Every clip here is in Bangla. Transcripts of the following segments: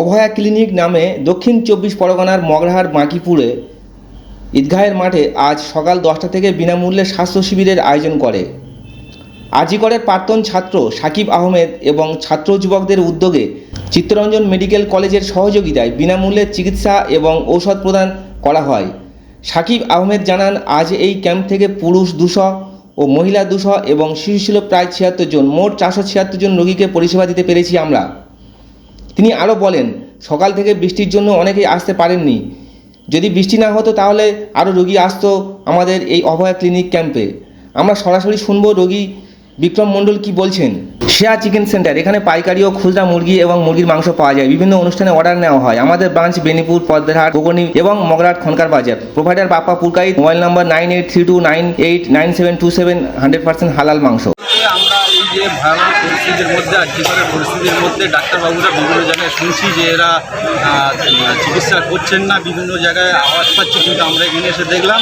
অভয়া ক্লিনিক নামে দক্ষিণ চব্বিশ পরগনার মগরাহার বাঁকিপুরে ঈদগাহের মাঠে আজ সকাল দশটা থেকে বিনামূল্যে স্বাস্থ্য শিবিরের আয়োজন করে। আজিকরের প্রাক্তন ছাত্র সাকিব আহমেদ এবং ছাত্র যুবকদের উদ্যোগে চিত্তরঞ্জন মেডিকেল কলেজের সহযোগিতায় বিনামূল্যে চিকিৎসা এবং ঔষধ প্রদান করা হয়। সাকিব আহমেদ জানান, আজ এই ক্যাম্প থেকে পুরুষ দুশো ও মহিলা দুশো এবং শিশু ছিল প্রায় ছিয়াত্তর জন, মোট চারশো ছিয়াত্তর জন রোগীকে পরিষেবা দিতে পেরেছি আমরা। তিনি আরও বলেন, সকাল থেকে বৃষ্টির জন্য অনেকেই আসতে পারেননি। যদি বৃষ্টি না হতো তাহলে আরও রোগী আসতো আমাদের এই অভয়া ক্লিনিক ক্যাম্পে। আমরা সরাসরি শুনব রোগী বিক্রম মণ্ডল কি বলছেন। শেয়া চিকেন সেন্টার, এখানে পাইকারি ও খুচরা মুরগি এবং মুরগির মাংস পাওয়া যায়। বিভিন্ন অনুষ্ঠানে অর্ডার নেওয়া হয়। আমাদের ব্রাঞ্চ বেনিপুর পদ্মহাট গোগনি এবং Magrahat, Khankar Bazar. Provider Bappa Purkait mobile number nine eight three two nine eight nine seven two seven, hundred percent হালাল মাংস। যে ভয়াবহ পরিস্থিতির মধ্যে আর জীবনের পরিস্থিতির মধ্যে ডাক্তারবাবুরা বিভিন্ন জায়গায় শুনছি যে এরা চিকিৎসা করছেন না বিভিন্ন জায়গায় আওয়াজ পাচ্ছে কিন্তু আমরা এখানে এসে দেখলাম।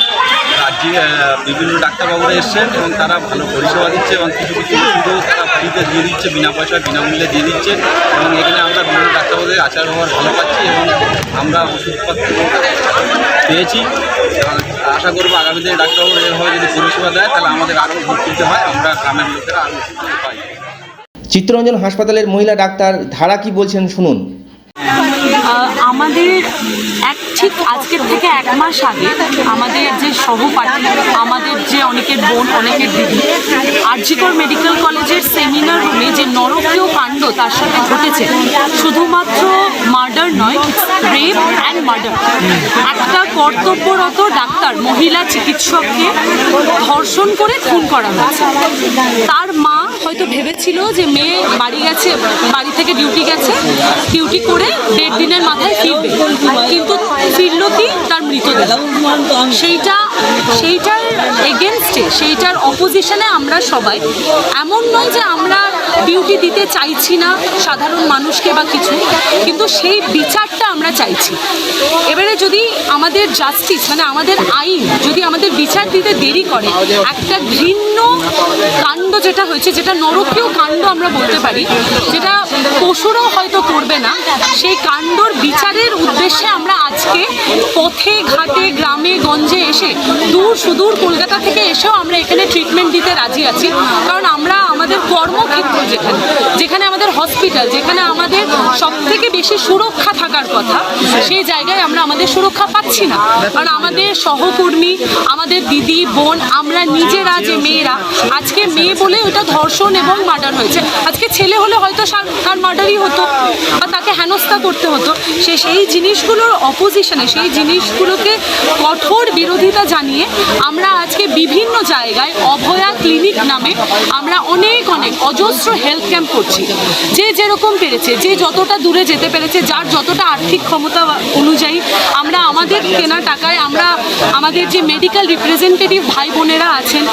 আর যে আহ, বিভিন্ন ডাক্তারবাবুরা এসছেন এবং তারা ভালো পরিষেবা দিচ্ছে এবং কিছু কিছু ওষুধও তারা ফ্রিতে দিয়ে দিচ্ছে বিনা পয়সায় বিনামূল্যে দিয়ে দিচ্ছে এবং এখানে আমরা বিভিন্ন ডাক্তারবাবুদের আচার ব্যবহার ভালো পাচ্ছি এবং আমরা ওষুধপত্র পেয়েছি। আশা করব আগামী দিনে ডাক্তারবাবু এভাবে যদি পরিষেবা দেয়, তাহলে আমাদের আরও উপকৃত হয়, আমরা গ্রামের লোকেরা আরও উপকৃত পাই চিত্তরঞ্জন হাসপাতালের মহিলা ডাক্তার ধারা কি বলছেন শুনুন। আমাদের এক ঠিক আজকের থেকে এক মাস আগে আমাদের যে সহপাঠী, আমাদের যে অনেকের বোন, অনেকের দিদি, আরজিকর মেডিকেল কলেজের সেমিনার রুমে যে নরকীয় কাণ্ড তার সাথে ঘটেছে, শুধুমাত্র মার্ডার নয় রেপ অ্যান্ড মার্ডার একটা কর্তব্যরত ডাক্তার, মহিলা চিকিৎসককে ধর্ষণ করে খুন করা হয়েছে। তার মা হয়তো ভেবেছিল যে মেয়ে বাড়ি গেছে, বাড়ি থেকে ডিউটি গেছে ডিউটি করে দেড় দিনের মাথায় ফিরবে। কিন্তু ফিরল কি? তার মৃতদেহ। সেইটা, সেইটার এগেনস্টে সেইটার অপোজিশনে আমরা সবাই। এমন নয় যে আমরা ডিউটি দিতে চাইছি না সাধারণ মানুষকে বা কিছু, কিন্তু সেই বিচারটা আমরা চাইছি। এবারে যদি আমাদের জাস্টিস মানে আমাদের আইন, যদি আমাদের বিচার দিতে দেরি করে, একটা ঘৃণ্য কাণ্ড যেটা হয়েছে, যেটা নরকীয় কাণ্ড আমরা বলতে পারি, যেটা পশুরাও হয়তো করবে না, সেই কাণ্ডর বিচারের উদ্দেশ্যে আমরা আজকে পথে, ঘাটে, গ্রামে, গঞ্জে এসে দূর সুদূর কলকাতা থেকে এসেও আমরা এখানে ট্রিটমেন্ট দিতে রাজি আছি। কারণ আমরা আমাদের কর্মক্ষেত্র যেখানে যেখানে আমাদের হসপিটাল যেখানে আমাদের সব থেকে বেশি সুরক্ষা থাকার কথা, সেই জায়গায় আমরা আমাদের সুরক্ষা পাচ্ছি না। কারণ আমাদের সহকর্মী, আমাদের দিদি, বোন, আমরা নিজেরা যে মেয়েরা, আজকে মেয়ে বলে ওটা ধর্ষণ এবং মার্ডার হয়েছে। আজকে ছেলে হলে হয়তো তার মার্ডারই হতো বা তাকে হেনস্থা করতে হতো। সে সেই জিনিসগুলোর অপোজিশনে সেই জিনিসগুলোকে কঠোর বিরোধিতা জানিয়ে আমরা আজকে বিভিন্ন জায়গায় অভয়া ক্লিনিক নামে আমরা অনেক অনেক অজস্র হেলথ ক্যাম্প করছি। যে যেরকম পেরেছে, যে যতটা দূরে যেতে পেরেছে, যার যতটা আর্থিক ক্ষমতা অনুযায়ী আমরা আমাদের কেনা টাকায় আমরা আমাদের যে মেডিকেল রিপ্রেজেন্টেটিভ ভাই বোনেরা আছেন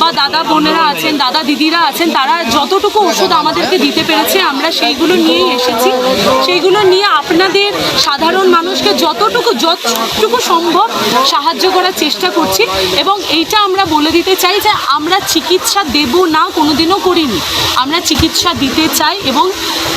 বা দাদা বোনেরা আছেন, দাদা দিদিরা আছেন, তারা যতটুকু ওষুধ আমাদেরকে দিতে পেরেছে, আমরা সেইগুলো নিয়েই এসেছি। সেইগুলো নিয়ে আপনাদের সাধারণ মানুষকে যতটুকু যতটুকু সম্ভব সাহায্য করার চেষ্টা করছি এবং এইটা আমরা বলে দিতে চাই যে আমরা চিকিৎসা দেব না, কোনোদিনও করিনি। আমরা চিকিৎসা দিতে চাই এবং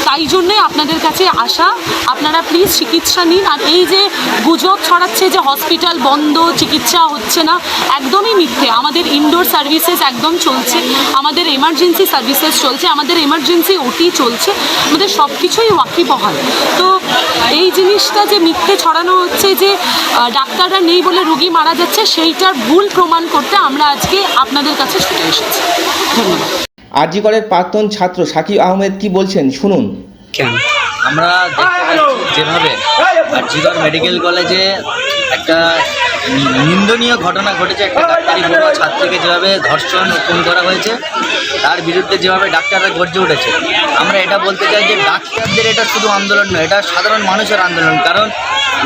তাই জন্যই আপনাদের কাছে আসা। আপনারা প্লিজ চিকিৎসা নিন। আর এই যে গুজব ছড়াচ্ছে যে হসপিটাল বন্ধ, চিকিৎসা হচ্ছে না, একদমই মিথ্যে। আমাদের ইনডোর সার্ভিসেস একদম চলছে, আমাদের এমার্জেন্সি সার্ভিসেস চলছে, আমাদের এমার্জেন্সি ওটি চলছে, আমাদের সব কিছুই ওয়াকিবহাল। তো এই জিনিসটা যে মিথ্যে ছড়ানো হচ্ছে যে ডাক্তাররা নেই বলে রুগী মারা যাচ্ছে, সেইটার ভুল প্রমাণ করতে আমরা আজকে আপনাদের কাছে ছুটে এসেছি। ধন্যবাদ। আরজিকরের প্রাক্তন ছাত্র সাকিব আহমেদ কি বলছেন? শুনুন। আমরা দেখতে পাচ্ছি যেভাবে আরজিগর মেডিকেল কলেজে একটা নিন্দনীয় ঘটনা ঘটেছে। একটা ডাক্তারি পড়ুয়া ছাত্রীকে যেভাবে ধর্ষণ খুন করা হয়েছে তার বিরুদ্ধে যেভাবে ডাক্তাররা গর্জে উঠেছে। আমরা এটা বলতে চাই যে ডাক্তারদের এটা শুধু আন্দোলন নয় এটা সাধারণ মানুষের আন্দোলন। কারণ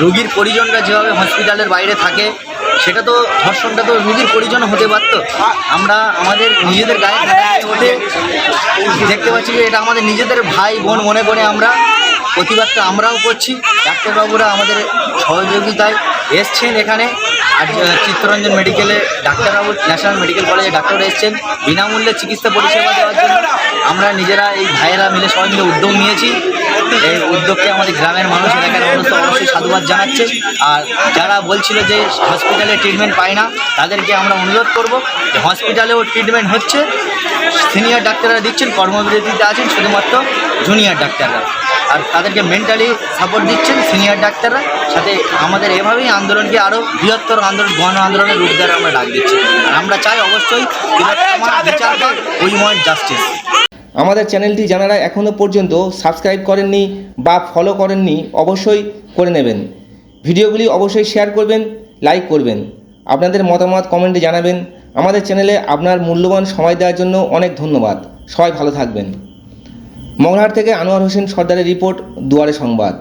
রুগীর পরিজনরা যেভাবে হসপিটালের বাইরে থাকে সেটা তো ধর্ষণটা তো রুগীর পরিজন হতে পারতো। আমরা আমাদের নিজেদের গায়ে ওঠে দেখতে পাচ্ছি যে এটা আমাদের নিজেদের ভাই বোন মনে করে আমরা প্রতিবাদটা আমরাও করছি। ডাক্তারবাবুরা আমাদের সহযোগিতায় এসছেন এখানে। আর চিত্তরঞ্জন মেডিকেলে ডাক্তারবাবু, ন্যাশনাল মেডিকেল কলেজে ডাক্তাররা এসছেন। বিনামূল্যে চিকিৎসা পরিষেবা দেওয়ার জন্য আমরা নিজেরা এই ভাইয়েরা মিলে সবাই মিলে উদ্যোগ নিয়েছি। এই উদ্যোগকে আমাদের গ্রামের মানুষ এলাকার মানুষ অবশ্যই সাধুবাদ জানাচ্ছে। আর যারা বলছিল যে হসপিটালে ট্রিটমেন্ট পায় না, তাদেরকে আমরা অনুরোধ করব যে হসপিটালেও ট্রিটমেন্ট হচ্ছে। সিনিয়র ডাক্তাররা দিচ্ছেন, কর্মবিরতিতে আছেন শুধুমাত্র জুনিয়র ডাক্তাররা। আর তাদেরকে মেন্টালি সাপোর্ট দিচ্ছেন সিনিয়র ডাক্তাররা, সাথে আমাদের এভাবেই আন্দোলনকে আরও বৃহত্তর আন্দোলন, গণ আন্দোলনের রূপ দ্বারা আমরা ডাক দিচ্ছি। আর আমরা চাই অবশ্যই বিচার উই ওয়ান্ট জাস্টিস আমাদের চ্যানেলটি যারা এখনও পর্যন্ত সাবস্ক্রাইব করেননি বা ফলো করেননি অবশ্যই করে নেবেন। ভিডিওগুলি অবশ্যই শেয়ার করবেন লাইক করবেন। আপনাদের মতামত কমেন্টে জানাবেন। আমাদের চ্যানেলে আপনার মূল্যবান সময় দেওয়ার জন্য অনেক ধন্যবাদ। সবাই ভালো থাকবেন। মগরাহাট থেকে আনোয়ার হোসেন সর্দারের রিপোর্ট দুয়ারে সংবাদ।